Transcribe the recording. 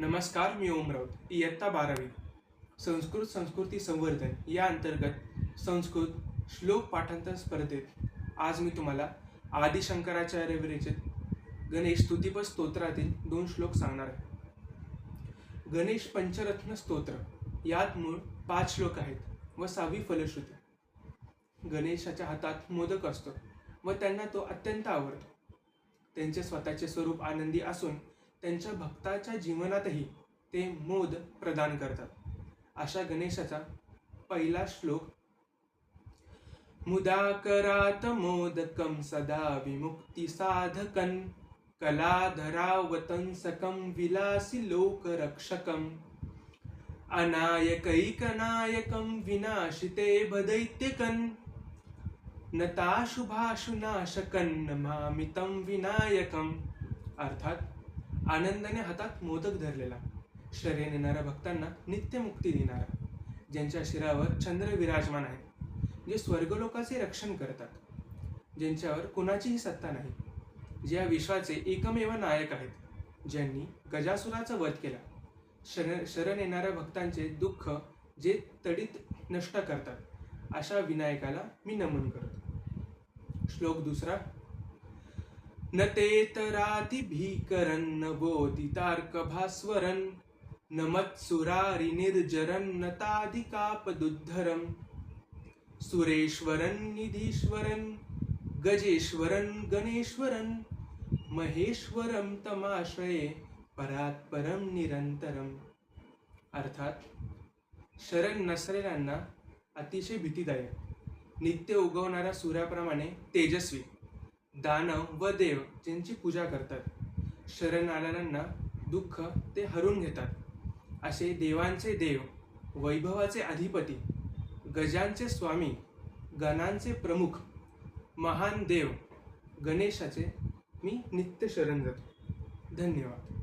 नमस्कार मी ओम राऊत इयत्ता बारावी. संस्कृत संस्कृती संवर्धन या अंतर्गत संस्कृत श्लोक पाठांतर स्पर्धेत आज मी तुम्हाला आदिशंकराचार्य विरचित गणेश स्तुतिपद स्तोत्रातील दोन श्लोक सांगणार आहे. गणेश पंचरत्न स्तोत्र यात मूळ पाच श्लोक आहेत व सहावी फलश्रुती. गणेशाच्या हातात मोदक असतो व त्यांना तो अत्यंत आवडतो. त्यांचे स्वतःचे स्वरूप आनंदी असून त्यांच्या भक्ताच्या जीवनातही ते मोद प्रदान करतात. अशा गणेशाचा पहिला श्लोक मुदाकरात मोदकम सदा विमुक्ती साधकन कलाधरावतंसकम विलासी लोकरक्षकम अनायकैकनायकं विनाशिते भदैत्यकन् नताशुभाशुनाशकन् नमामितं विनायकम। अर्थात आनंदाने हातात मोदक धरलेला. शरण येणाऱ्या भक्तांना नित्यमुक्ती देणारा. ज्यांच्या शिरावर चंद्र विराजमान आहे जे स्वर्गलोकाचे रक्षण करतात. ज्यांच्यावर कुणाचीही सत्ता नाही. जे या विश्वाचे एकमेव नायक आहेत. ज्यांनी गजासुराचा वध केला. शरण शरण येणाऱ्या भक्तांचे दुःख जे तडीत नष्ट करतात. अशा विनायकाला मी नमन करतो. श्लोक दुसरा न ते भीकरन न बोधितार्क भास्वरन न मत्सुरारी निर्जरन न ताधिकापदुद्धरम सुरेश्वरन निधीश्वरन गजेश्वरन गणेश्वरन महेश्वरं तमाश्रये परात्परम निरंतरम अर्थात शरण नसलेल्यांना अतिशय भीतीदायक नित्य उगवणाऱ्या सूर्याप्रमाणे तेजस्वी दानव व देव ज्यांची पूजा करतात. शरण दुःख ते हरून घेतात. असे देवांचे देव वैभवाचे अधिपती गजांचे स्वामी गणांचे प्रमुख महान देव गणेशाचे मी नित्य शरण जातो. धन्यवाद.